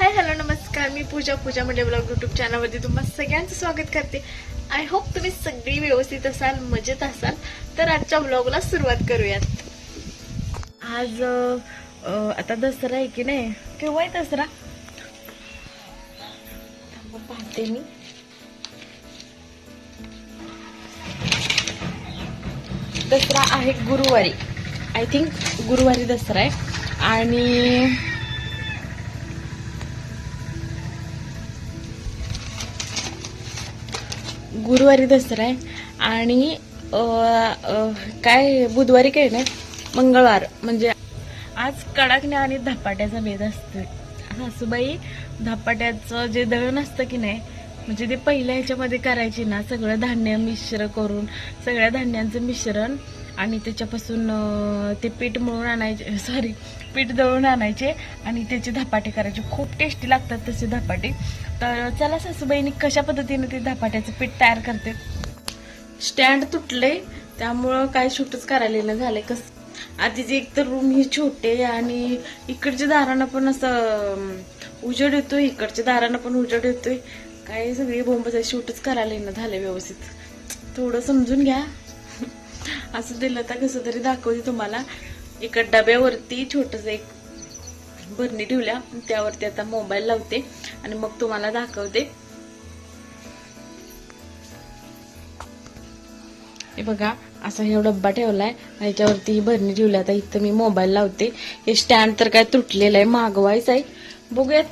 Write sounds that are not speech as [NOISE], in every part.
Hi hello नमस्कार. मी पूजा पूजा म्हणजे blog YouTube चॅनलवरती तुम्हाला सगळ्यांचं स्वागत करते. आय होप तुम्ही सगळी व्यवस्थित असाल मजेत असाल. तर आजच्या ब्लॉगला सुरुवात करूयात. आज आता दसरा आहे की नाही? केव्हा आहे दसरा? पाहते मी. दसरा आहे गुरुवारी. आय थिंक गुरुवारी दसरा आहे. आणि गुरुवारी दसरा आहे आणि काय बुधवारी काय नाही मंगळवार म्हणजे आज कडाकण्या आणि धपाट्याचा भेद असतो सासूबाई धपाट्याचं जे दळण असतं की नाही म्हणजे ते पहिल्या ह्याच्यामध्ये करायची ना सगळं धान्य मिश्र करून सगळ्या धान्यांचं मिश्रण आणि त्याच्यापासून ते पीठ मळून आणायचे सॉरी पीठ दळून आणायचे आणि त्याचे धपाटे करायचे. खूप टेस्टी लागतात तसे धपाटे. तर चला सासूबाईंनी कशा पद्धतीने ते धपाट्याचं पीठ तयार करते. स्टँड तुटले त्यामुळं काय शूटच करायला न झालंय. कस आधीचे एक तर रूम ही छोटे आणि इकडच्या दारानं पण असं अं, उजेड येतोय इकडच्या दारानं पण उजेड येतोय. काय सगळी बोंबच शूटच करायला न झालंय व्यवस्थित. थोडं समजून घ्या. [LAUGHS] असं दिलं तर कसं तरी दाखवते तुम्हाला. एका डब्यावरती छोटस एक भरणी ठेवल्या. त्यावरती आता मोबाईल लावते आणि मग तुम्हाला दाखवते. हे बघा असा हे डब्बा ठेवलाय. आणि याच्यावरती ही भरणी ठेवली. आता इथं मी मोबाईल लावते. हे स्टँड तर काय तुटलेलं आहे मागवायचं आहे. बघूयात.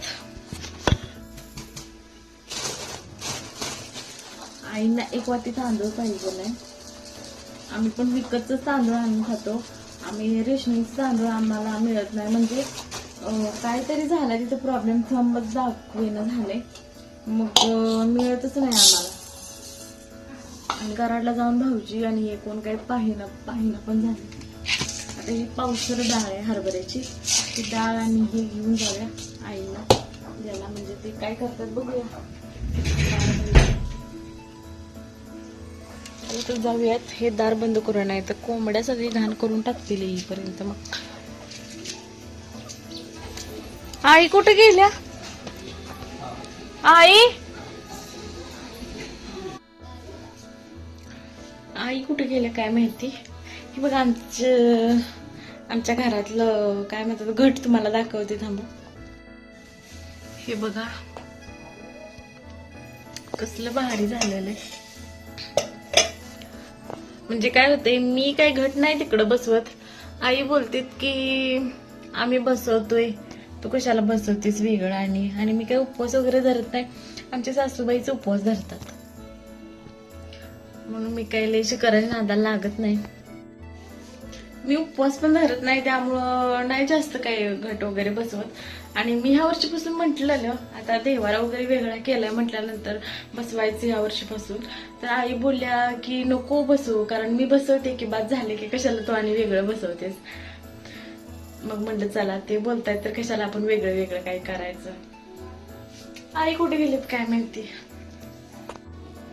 आईना एक वाटी तांदूळ पाहिजे नाही. आम्ही पण विकतच तांदूळ आणून खातो. आम्ही रेशनिंगचं तांदूळ आम्हाला मिळत नाही. म्हणजे काहीतरी झाला तिथं प्रॉब्लेम थंबच दाखवेनं झाले मग मिळतच नाही आम्हाला. आणि कराडला जाऊन भाऊजी आणि हे कोण काही पाहिना पाहिना पण झालं. आता ही पावसर डाळ आहे हरभऱ्याची. ती डाळ आणि हे घेऊन जाऊया आईला. ज्याला म्हणजे ते काय करतात बघूया. तर जाऊयात. हे दार बंद करू नाही तर कोंबड्या सगळी घाण करून टाकतील येईपर्यंत मग. आई कुठे गेल्या? आई? आई कुठे गेल्या काय माहिती? हे बघा आमचं आमच्या घरातलं काय म्हणतात घट तुम्हाला दाखवते थांबा. हे बघा. कसलं भारी झालेलं आहे. म्हणजे काय होते मी काय घट नाही तिकडं बसवत. आई बोलते की आम्ही बसवतोय. तू कशाला बसवतेस वेगळं आणि आणि मी काय उपवास वगैरे धरत नाही. आमच्या सासूबाईचे उपवास धरतात. म्हणून मी काही लयशी करायला नादाला लागत नाही. मी उपवास पण धरत नाही त्यामुळं नाही जास्त काही घट वगैरे बसवत. आणि मी ह्या वर्षीपासून म्हटलेलं आता देवारा वगैरे वेगळा केलाय म्हटल्यानंतर बसवायचं ह्या वर्षीपासून. तर आई बोलल्या की नको बसवू कारण मी बसवते की बाद झाले की कशाला तू आणि वेगळं बसवतेस. मग म्हणलं चला ते बोलतायत तर कशाला आपण वेगळं वेगळं काही करायचं? आई कुठे गेलीत काय माहिती?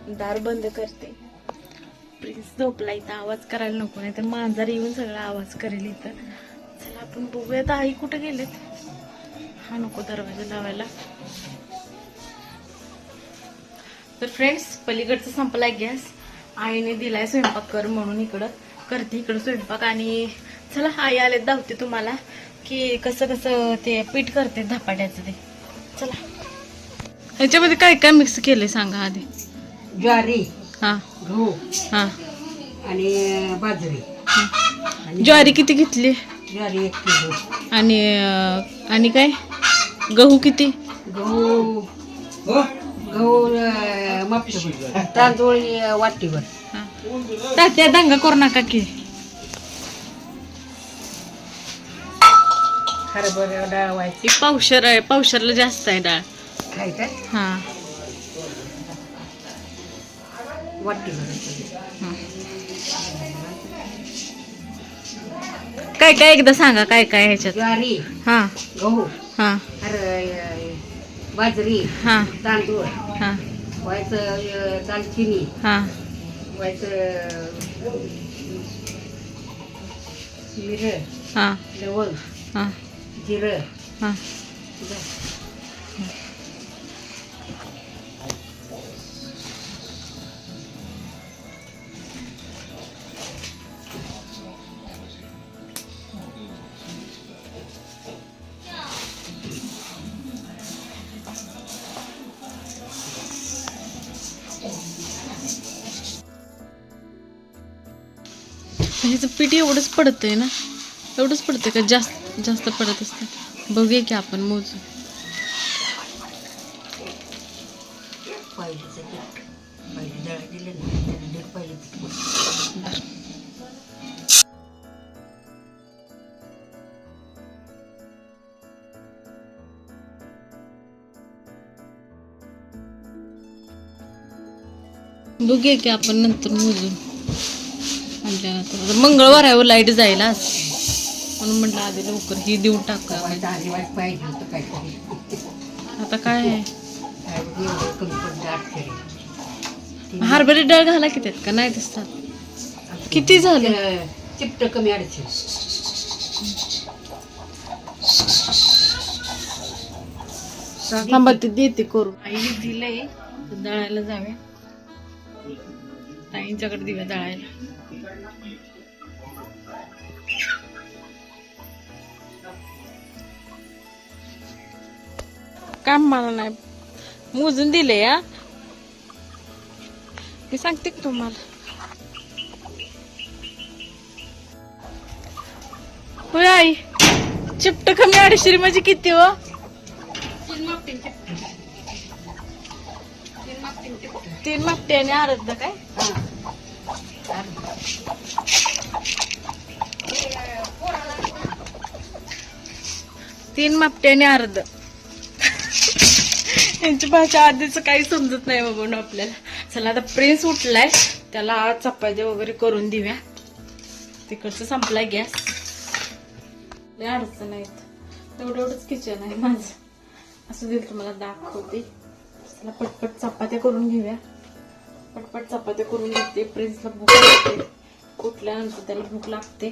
दार बंद करते. प्रिन्स झोपला इथं आवाज करायला नको नाही तर मांजर येऊन सगळा आवाज करेल इथं. चला आपण बघूयात आई कुठे गेलेत? हा नको दरवाजा लावायला. तर फ्रेंड्स पलीकडचं संपलाय गॅस. आईने दिलाय स्वयंपाक कर म्हणून इकडं. करते इकडं स्वयंपाक आणि चला आई आले धावते तुम्हाला. की कसं कसं ते पीठ करते धपाट्याचं ते. चला. ह्याच्यामध्ये काय काय मिक्स केलंय सांगा आधी. ज्वारी हा. गहू हा. आणि बाजरी. आणि ज्वारी किती घेतली? ज्वारी एक किलो. आणि अं, आणि काय? गहू किती? गहू गहू अं, तांदूळ अं, वाटीभर हा. तात्या दंगा करू नका की. हरभरा डाळ व्हायची पावशर आहे पावशरला जास्त आहे डाळ. हा. वाटीभर काय काय एकदा सांगा काय काय ह्याच्यात? ज्वारी हा. गहू हा. हर बाजरी हा. तांदूळ हा. व्हायचं दालचिनी हा. व्हायचं हा. लवंग हा. जिरं हां. म्हणजे ह्याचं पीठ एवढंच पडतंय ना? एवढंच पडतंय का जास्त? जास्त पडत असते. बघूया की आपण मोजू. बघूया की आपण नंतर मोजू. मंगळवार आहे लाइट जाईल आज. म्हणून म्हटलं आधी लवकर ही देऊन टाक पाहिजे आता काय आहे? कमी हरभरे डाळ घाला किती आहेत का? नाही दिसतात किती झाले? चिपट कमी अडचण थांबा ते देते करू आईने दिलंय दळायला जावे ताईंच्याकडे दिव्या दळायला. काम मला नाही. मोजून दिले या मी सांगते की तुम्हाला? होय आई. चिपट कमी अडीचशे म्हणजे किती हो? तीन मापटे आणि अर्ध काय? तीन मापटे आणि अर्ध. यांची भाषा आधीच काही समजत नाही बघून आपल्याला. चला आता प्रिन्स उठलाय. त्याला चपात्या वगैरे करून देऊया. तिकडचं संपलाय गॅस. लय अडचण आहेत तेवढं एवढंच किचन आहे माझं. असं दिलं तुम्हाला दाखवते. चला पटपट चपात्या करून घेऊया. पटपट चपात्या करून घेते. प्रिन्सला भूक लागते. उठल्यानंतर त्याला भूक लागते.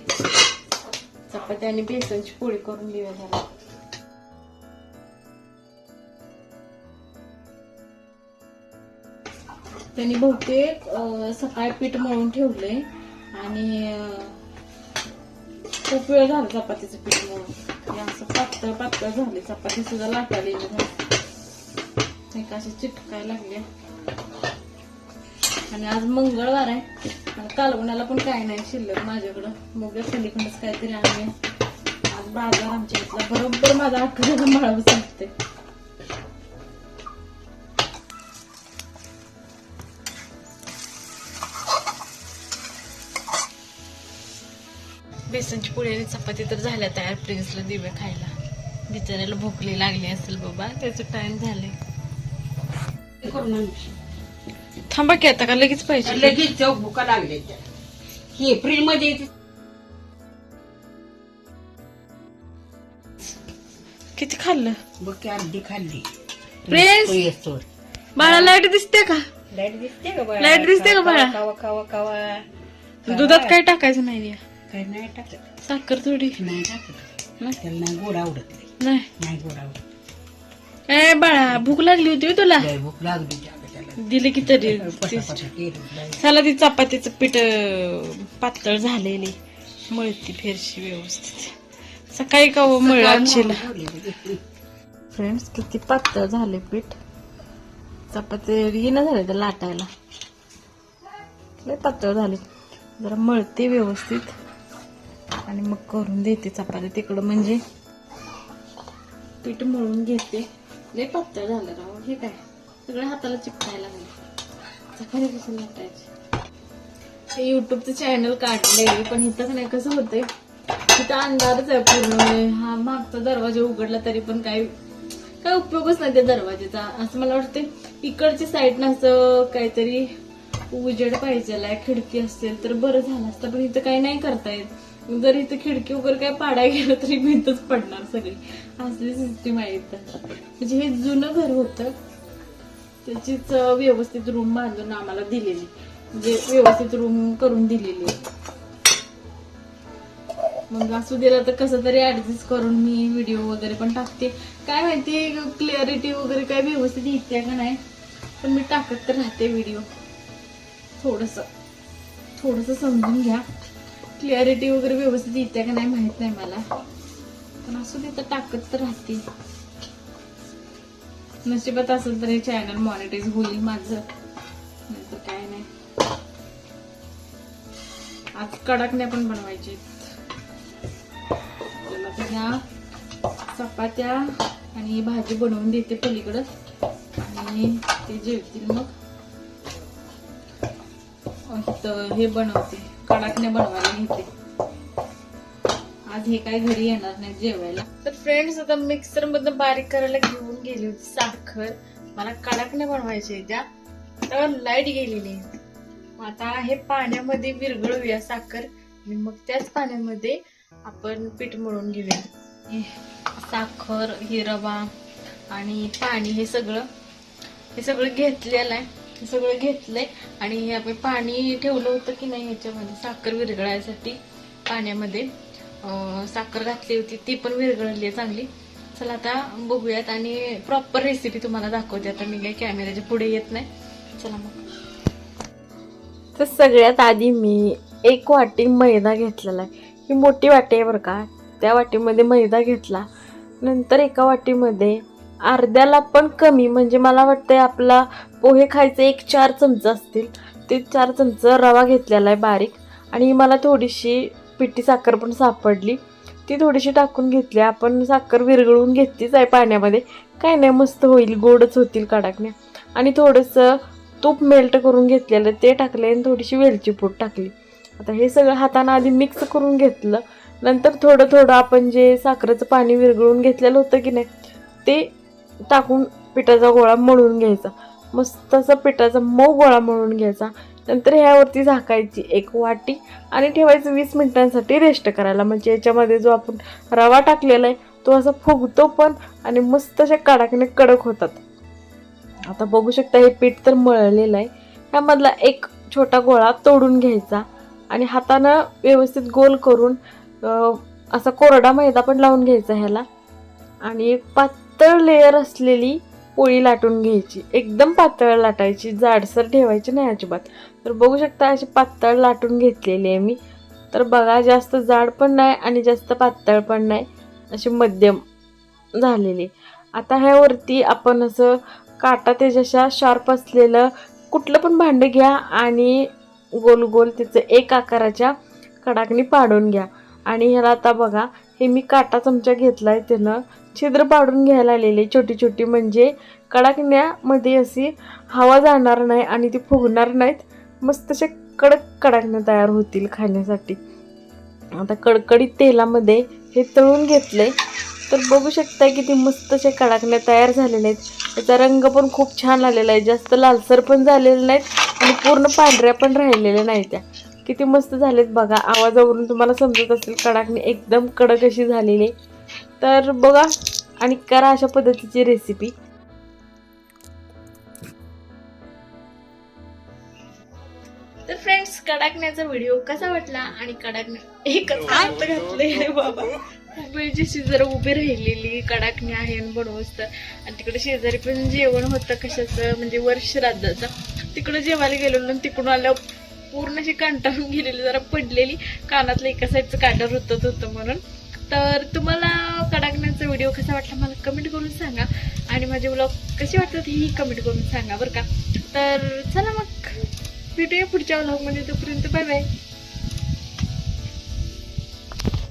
चपात्या आणि बेसनची पोळी करून घेऊया त्याला. त्यांनी बहुतेक सकाळी पीठ मळून ठेवले आणि खूप वेळ झाला चपातीचं पीठ मळून. असं पातळ पातळ झाले. चपाती सुद्धा लाटाली येईल अशी चिटकाय लागले. आणि आज मंगळवार आहे. आणि कालवणाला पण काय नाही शिल्लक माझ्याकडं. मग पलीकडच काहीतरी आणले आज बाजार आमच्या इथला. बरोबर माझा जण मळावं सांगते. बेसनची पोळी आणि चपाती तर झाल्या तयार प्रिन्सला दिवे खायला बिचाऱ्याला भूकली लागली असेल बाबा त्याचं टाइम झाले. थांबा की आता का लगेच पाहिजे लगेच चौक भुका लागले हे फ्रीजमध्ये. किती खाल्लं बघ की अर्धी खाल्ली प्रिन्स. बाळा लाइट दिसते का लाइट दिसते का बाळा? लाइट दिसते का बाळा? कावा कावा कावा दुधात काय टाकायचं नाही काय नाही टाकत साखर थोडी नाही टाकत नाही त्याला नाही गोड आवडत नाही. नाही. नाही गोड आवडत ए बाळा भूक लागली होती तुला लय भूक लागली त्याला त्याला दिले की तरी पटापटा केलं. लय. चला ती चपातीचं पीठ अं, पातळ झालेली मळती फेरशी व्यवस्थित सकाळी का हो मळाशीला फ्रेंड्स किती पातळ झाले पीठ चपाती येणं झाले तर लाटायला लय पातळ झाले जरा मळते व्यवस्थित आणि मग करून देते चपाती तिकडं. म्हणजे पीठ मळून घेते. लय पातळ झालं राव. हे काय? सगळ्या हाताला चिपकायला लागले. चपाती कसं लाटायची? हे युट्यूबचं चॅनल काढलंय पण इथं नाही. कसं होतंय? तिथं अंधारच आहे पूर्ण हा मागचा दरवाजा उघडला तरी पण काही काय उपयोगच नाही त्या दरवाजेचा. असं मला वाटते इकडची साईड ना असं काहीतरी उजेड पाहिजे खिडकी असेल तर बरं झालं असतं पण इथं काही नाही करता येत. जर इथं खिडकी वगैरे काय पाडाय गेलं तरी भीतच पडणार सगळी. असली सिस्टीम आहे इथं. म्हणजे हे जुनं घर होतं. त्याचीच व्यवस्थित रूम बांधून आम्हाला दिलेली. म्हणजे व्यवस्थित रूम करून दिलेली. मग असू दिला तर कसं तरी ऍडजस्ट करून मी व्हिडिओ वगैरे पण टाकते. काय माहिती क्लिअरिटी वगैरे काय व्यवस्थित येते का नाही. पण मी टाकत तर राहते व्हिडिओ थोडस. थोडस समजून घ्या. क्लिअरिटी वगैरे व्यवस्थित येते का नाही माहीत नाही मला. पण असू दे तर टाकत तर राहते. नशिबात असेल तर हे चॅनल मॉनिटाईज होईल माझं. नाही काय नाही. आज कडाकण्या पण बनवायचे चला चपात्या आणि भाजी बनवून देते पलीकडं. आणि ते जेवतील मग. हे बनवते. कडाकण्या बनवायला घेते. आज हे काय घरी येणार नाही जेवायला. तर फ्रेंड्स आता मिक्सर मधनं बारीक करायला घेऊन गेली होती साखर. मला कडाकण्या बनवायची त्या. तर लाइट गेलेली आता हे पाण्यामध्ये विरघळूया साखर. आणि मग त्याच पाण्यामध्ये आपण पीठ मळून घेऊया. साखर हिरवा आणि पाणी हे सगळं हे सगळं घेतलेलं आहे. हे सगळं घेतलंय. आणि हे आपण पाणी ठेवलं होतं की नाही ह्याच्यामध्ये? साखर विरघळायसाठी पाण्यामध्ये. साखर घातली होती ती पण विरघळली आहे चांगली. चला आता बघूयात आणि प्रॉपर रेसिपी तुम्हाला दाखवते. आता मी काही कॅमेऱ्याच्या पुढे येत नाही. चला मग. तर सगळ्यात आधी मी एक वाटी मैदा घेतलेला आहे. ही मोठी वाटी आहे बरं का? त्या वाटीमध्ये मैदा घेतला. नंतर एका वाटीमध्ये अर्ध्याला पण कमी. म्हणजे मला वाटतंय आपला पोहे खायचे एक चार चमचे असतील. ते चार चमचं रवा घेतलेला आहे बारीक. आणि मला थोडीशी पिठी साखर पण सापडली. ती थोडीशी टाकून घेतली. आपण साखर विरघळून घेतलीच आहे पाण्यामध्ये. काय नाही मस्त होईल. गोडच होतील कडाकण्या आणि थोडंसं तूप मेल्ट करून घेतलेलं ते टाकले आणि थोडीशी वेलची पूड टाकली. आता हे सगळं हातानं आधी मिक्स करून घेतलं. नंतर थोडं थोडं आपण जे साखरेचं पाणी विरघळून घेतलेलं होतं की नाही ते टाकून पिठाचा गोळा मळून घ्यायचा. मस्त असा पिठाचा मऊ गोळा मळून घ्यायचा. नंतर ह्यावरती झाकायची एक वाटी आणि ठेवायचं वीस मिनिटांसाठी रेस्ट करायला. म्हणजे याच्यामध्ये जो आपण रवा टाकलेला आहे तो असा फुगतो पण आणि मस्त अशा कडाकने कडक होतात. आता बघू शकता हे पीठ तर मळलेलं आहे. ह्यामधला एक छोटा गोळा तोडून घ्यायचा आणि हातानं व्यवस्थित गोल करून असा कोरडा मैदा पण लावून घ्यायचा ह्याला. आणि एक पातळ लेअर असलेली पोळी लाटून घ्यायची. एकदम पातळ लाटायची जाडसर ठेवायची नाही अजिबात. तर बघू शकता अशी पातळ लाटून घेतलेली आहे मी. तर बघा जास्त जाड पण नाही आणि जास्त पातळ पण नाही. अशी मध्यम झालेली. आता ह्यावरती आपण असं काटा त्याच्याशा शार्प असलेलं कुठलं पण भांडं घ्या आणि गोल गोल त्याचं एक आकाराच्या कडाकणी पाडून घ्या. आणि ह्याला आता बघा हे मी काटा चमचा घेतला आहे त्यानं. छिद्र पाडून घ्यायला आलेले छोटी छोटी म्हणजे कडाकण्यामध्ये अशी हवा जाणार नाही आणि ती फुगणार नाहीत. मस्त असे कडक कडाकण्या तयार होतील खाण्यासाठी. आता कडकडीत तेलामध्ये हे तळून घेतले तर बघू शकता किती मस्त असे कडाकण्या तयार झालेले आहेत. त्याचा रंग पण खूप छान आलेला आहे. जास्त लालसर पण झालेले नाहीत आणि पूर्ण पांढऱ्या पण राहिलेल्या नाही त्या. किती मस्त झालेत बघा. आवाजावरून तुम्हाला समजत असेल कडाकणी एकदम कडक अशी झालेली. तर बघा आणि करा अशा पद्धतीची रेसिपी तर फ्रेंड्स कडाकण्याचा व्हिडिओ कसा वाटला आणि कडाकण्या एकच हात घातले रे बाबा. खूप वेळची जरा उभी राहिलेली कडाकणी आहे तर आणि तिकडे शेजारी पण जेवण होतं कशाचं म्हणजे वर्ष श्राद्धाचं तिकडे जेवायला गेलेलो तिकडून आल्यावर पूर्ण अशी कंटाळून गेलेली जरा पडलेली. कानातलं एका साईडचं काटा रुतत होतं म्हणून. तर तुम्हाला कडाकण्याचा व्हिडिओ कसा वाटला मला कमेंट करून सांगा. आणि माझे ब्लॉग कसे वाटतात ही कमेंट करून सांगा बरं का. तर चला मग भेटूया पुढच्या ब्लॉगमध्ये तोपर्यंत बाय बाय